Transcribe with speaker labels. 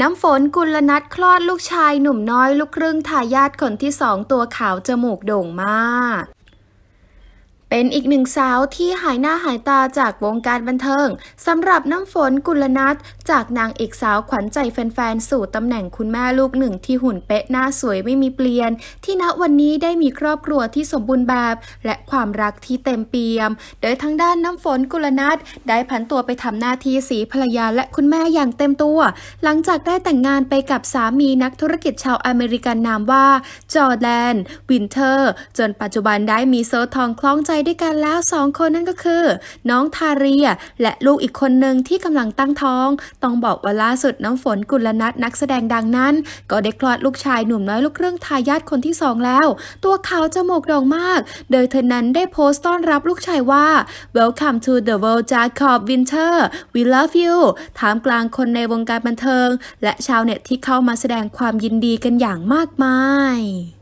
Speaker 1: น้ำฝนกุลนัทคลอดลูกชายหนุ่มน้อยลูกครึ่งทายาทคนที่สองตัวขาวจมูกโด่งมาก เป็นอีกหนึ่งสาวที่หายหน้าหายตาจากวงการบันเทิงสำหรับน้ำฝนกุลนัทจากนางเอกสาวขวัญใจแฟนๆ สู่ตำแหน่งคุณแม่ลูกหนึ่งที่หุ่นเป๊ะหน้าสวยไม่มีเปลี่ยน ที่ณวันนี้ได้มีครอบครัวที่สมบูรณ์แบบ และความรักที่เต็มเปี่ยม โดยทางด้านน้ำฝนกุลนัทได้ผันตัวไปทำหน้าที่สีภรรยาและคุณแม่อย่างเต็มตัว หลังจากได้แต่งงานไปกับสามีนักธุรกิจชาวอเมริกันนามว่าจอร์แดน วินเทอร์ จนปัจจุบันได้มีโซ่ทองคล้องใจด้วยกันแล้วสองคนนั่นก็คือ น้องทาเรีย และลูกอีกคนหนึ่งที่กำลังตั้งท้อง ต้องบอกว่าล่าสุดน้ำฝนกุลนัทนักแสดงดังนั้น ก็ได้คลอดลูกชายหนุ่มน้อยลูกครึ่งทายาทคนที่สองแล้ว ตัวเขาจมูกโด่งมาก โดยเธอนั้นได้โพสต์ต้อนรับลูกชายว่า Welcome to the world Jacob Winter we love you ท่ามกลางคนในวงการบันเทิง และชาวเน็ตที่เข้ามาแสดงความยินดีกันอย่างมากมาย